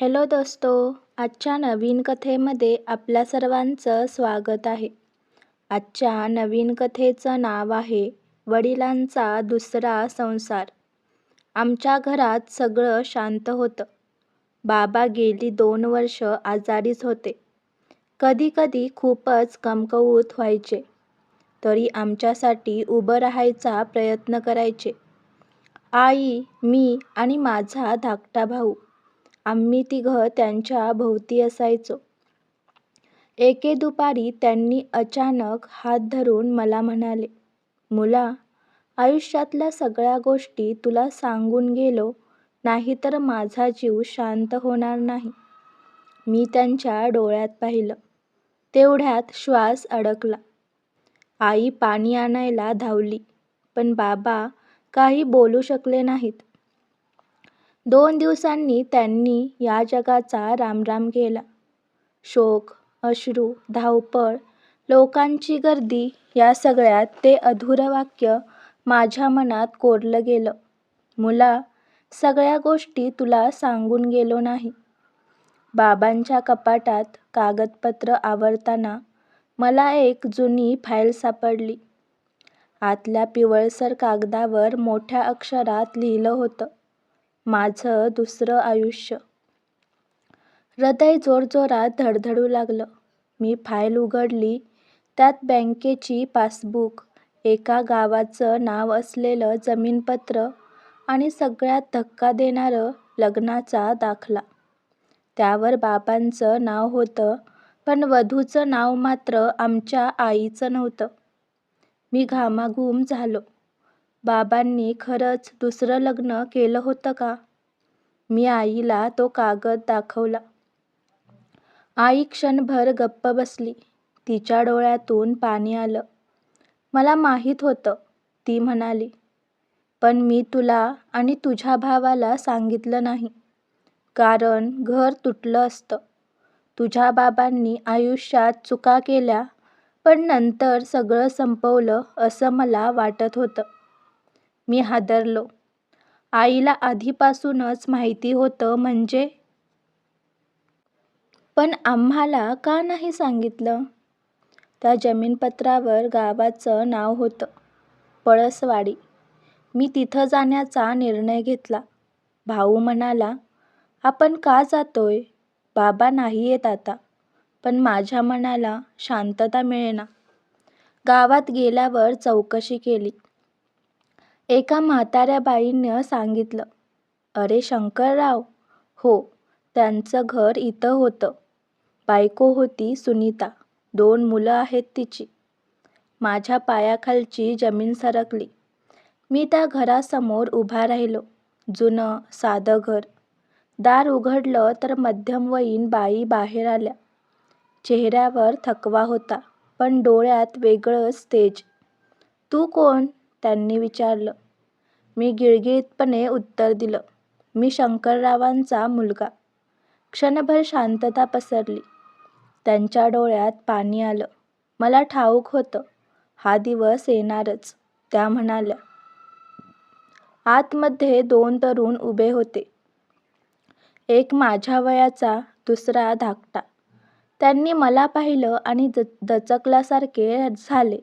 Hello दोस्तो आजच्या नवीन कथेमध्ये आपल्या सर्वांचं स्वागत आहे. आजच्या नवीन कथेचं नाव आहे वडिलांचा दुसरा संसार. आमच्या घरात सगळं शांत होतं. बाबा गेली दोन वर्ष आजारीच होते. कधीकधी खूपच कमकवूत व्हायचे. तरी आमच्यासाठी उभं राहायचा प्रयत्न करायचे. आई मी आणि माझा धाकटा भाऊ. आम्ही तिघं त्यांच्या भोवती असायचो. एके दुपारी त्यांनी अचानक हात धरून मला म्हणाले मुला आयुष्यातल्या सगळ्या गोष्टी तुला सांगून गेलो नाही तर माझा जीव शांत होणार नाही. मी त्यांच्या डोळ्यात पाहिलं. तेवढ्यात श्वास अडकला. आई पाणी आणायला धावली पण बाबा काही बोलू शकले नाहीत. दोन दिवसांनी त्यांनी या जगाचा रामराम केला. शोक अश्रू धावपळ लोकांची गर्दी या सगळ्यात ते अधुरं वाक्य माझ्या मनात कोरलं गेलं. मुला सगळ्या गोष्टी तुला सांगून गेलो नाही. बाबांच्या कपाटात कागदपत्र आवरताना मला एक जुनी फाईल सापडली. आतल्या पिवळसर कागदावर मोठ्या अक्षरात लिहिलं होतं. माझं दुसरं आयुष्य. हृदय जोरजोरात धडधडू लागलं. मी फाईल उघडली. त्यात बँकेची पासबुक एका गावाचं नाव असलेलं जमीनपत्र आणि सगळ्यात धक्का देणारं लग्नाचा दाखला. त्यावर बाबांचं नाव होतं पण वधूचं नाव मात्र आमच्या आईचं नव्हतं. मी घामाघूम झालो. बाबांनी खरंच दुसरं लग्न केलं होतं का? मी आईला तो कागद दाखवला. आई क्षणभर गप्प बसली. तिच्या डोळ्यातून पाणी आलं. मला माहीत होतं. ती म्हणाली पण मी तुला आणि तुझ्या भावाला सांगितलं नाही. कारण घर तुटलं असतं. तुझ्या बाबांनी आयुष्यात चुका केल्या पण नंतर सगळं संपवलं असं मला वाटत होतं. मी हादरलो. आईला आधीपासूनच माहिती होतं म्हणजे? पण आम्हाला का नाही सांगितलं? त्या जमीनपत्रावर गावाचं नाव होतं पळसवाडी. मी तिथं जाण्याचा निर्णय घेतला. भाऊ म्हणाला आपण का जातोय? बाबा नाही येत आता. पण माझ्या मनाला शांतता मिळेना. गावात गेल्यावर चौकशी केली. एका म्हाताऱ्या बाईनं सांगितलं अरे शंकरराव हो त्यांचं घर इथं होतं. बायको होती सुनीता दोन मुलं आहेत तिची. माझ्या पायाखालची जमीन सरकली. मी त्या घरासमोर उभा राहिलो जुनं साधं घर. दार उघडलं तर मध्यमवयीन बाई बाहेर आल्या. चेहऱ्यावर थकवा होता पण डोळ्यात वेगळंच तेज तू कोण? त्यांनी विचारलं. मी गिळगिळीतपणे उत्तर दिलं. मी शंकररावांचा मुलगा. क्षणभर शांतता पसरली. त्यांच्या डोळ्यात पाणी आलं. मला ठाऊक होतं. हा दिवस येणारच. त्या म्हणाल्या. आतमध्ये दोन तरुण उभे होते. एक माझ्या वयाचा दुसरा धाकटा. त्यांनी मला पाहिलं आणि दचकल्यासारखे झाले.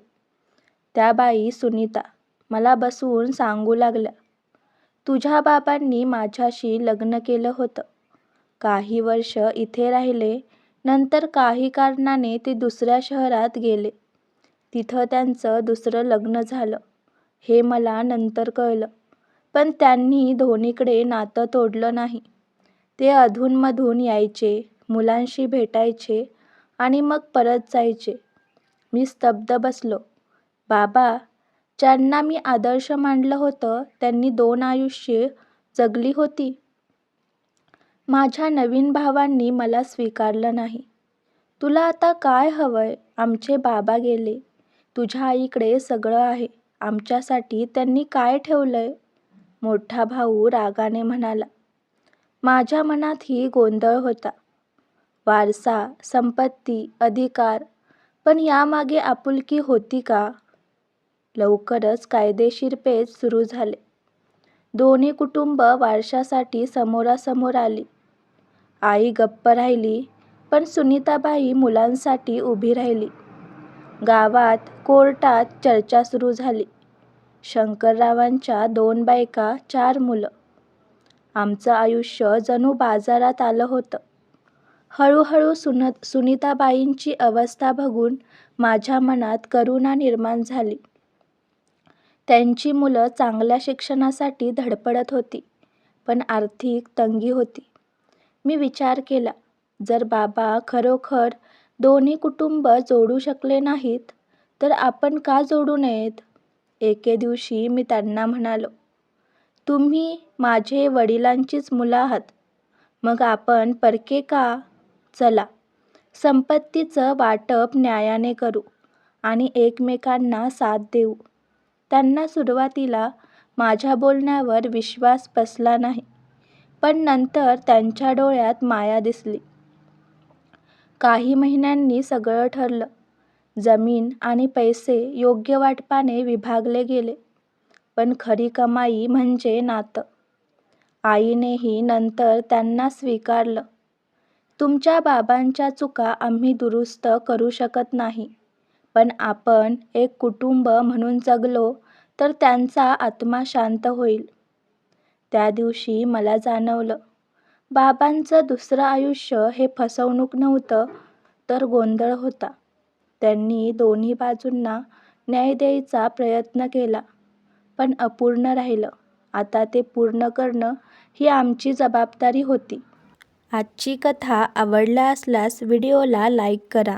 त्या बाई सुनीता. मला बसवून सांगू लागल्या. तुझ्या बाबांनी माझ्याशी लग्न केलं होतं. काही वर्ष इथे राहिले नंतर काही कारणाने ते दुसऱ्या शहरात गेले. तिथं त्यांचं दुसरं लग्न झालं. हे मला नंतर कळलं. पण त्यांनी धोनीकडे नातं तोडलं नाही. ते अधूनमधून यायचे मुलांशी भेटायचे आणि मग परत जायचे. मी स्तब्ध बसलो. बाबा ज्यांना मी आदर्श मानलं होतं त्यांनी दोन आयुष्ये जगली होती. माझ्या नवीन भावांनी मला स्वीकारलं नाही. तुला आता काय हवंय? आमचे बाबा गेले. तुझ्या आईकडे सगळं आहे. आमच्यासाठी त्यांनी काय ठेवलंय? मोठा भाऊ रागाने म्हणाला. माझ्या मनातही गोंधळ होता. वारसा संपत्ती अधिकार पण यामागे आपुलकी होती का? लवकरच कायदेशीर पेच सुरू झाले दोन्ही कुटुंब वारशासाठी समोरासमोर आली आई गप्प राहिली पण सुनीताबाई मुलांसाठी उभी राहिली. गावात कोर्टात चर्चा सुरू झाली. शंकररावांच्या दोन बायका चार मुलं. आमचं आयुष्य जणू बाजारात आलं होतं. हळूहळू सुनीताबाईंची अवस्था बघून माझ्या मनात करुणा निर्माण झाली. त्यांची मुलं चांगल्या शिक्षणासाठी धडपडत होती पण आर्थिक तंगी होती. मी विचार केला जर बाबा खरोखर दोन्ही कुटुंब जोडू शकले नाहीत तर आपण का जोडू नयेत? एके दिवशी मी त्यांना म्हणालो, तुम्ही माझे वडिलांचीच मुलं आहात, मग आपण परके का? चला, संपत्तीचं वाटप न्यायाने करू आणि एकमेकांना साथ देऊ. त्यांना सुरुवातीला माझ्या बोलण्यावर विश्वास बसला नाही, पण नंतर त्यांच्या डोळ्यात माया दिसली. काही महिन्यांनी सगळं ठरलं. जमीन आणि पैसे योग्य वाटपाने विभागले गेले. पण खरी कमाई म्हणजे नातं. आईनेही नंतर त्यांना स्वीकारलं. तुमच्या बाबांच्या चुका आम्ही दुरुस्त करू शकत नाही, पण आपण एक कुटुंब म्हणून जगलो तर त्यांचा आत्मा शांत होईल. त्या दिवशी मला जाणवलं, बाबांचं दुसरं आयुष्य हे फसवणूक नव्हतं तर गोंधळ होता. त्यांनी दोन्ही बाजूंना न्याय द्यायचा प्रयत्न केला, पण अपूर्ण राहिलं. आता ते पूर्ण करणं ही आमची जबाबदारी होती. आजची कथा आवडला असल्यास व्हिडिओला लाईक करा,